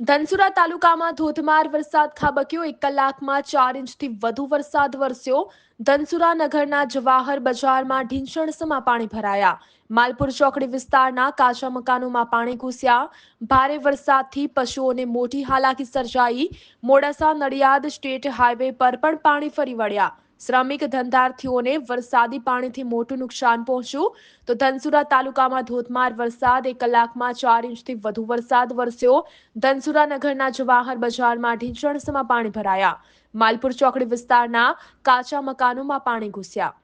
ધનસુરા તાલુકામાં ધોધમાર વરસાદ ખાબક્યો. એક કલાકમાં ચાર ઇંચથી વધુ વરસાદ વરસ્યો. ધનસુરા નગરના જવાહર બજારમાં ઢીંચણસમાં પાણી ભરાયા. માલપુર ચોકડી વિસ્તારના કાચા મકાનોમાં પાણી ઘૂસ્યા. ભારે વરસાદથી પશુઓને મોટી હાલાકી સર્જાઈ. મોડાસા નડિયાદ સ્ટેટ હાઈવે પર પણ પાણી ફરી વળ્યા. શ્રમિક ધંધાર્થીઓને વરસાદી પાણીથી મોટું નુકસાન પહોંચ્યું. તો ધનસુરા તાલુકામાં ધોધમાર વરસાદ, એક કલાકમાં ચાર ઇંચથી વધુ વરસાદ વરસ્યો. ધનસુરા નગરના જવાહર બજારમાં ઢીંચણસમાં પાણી ભરાયા. માલપુર ચોકડી વિસ્તારના કાચા મકાનોમાં પાણી ઘૂસ્યા.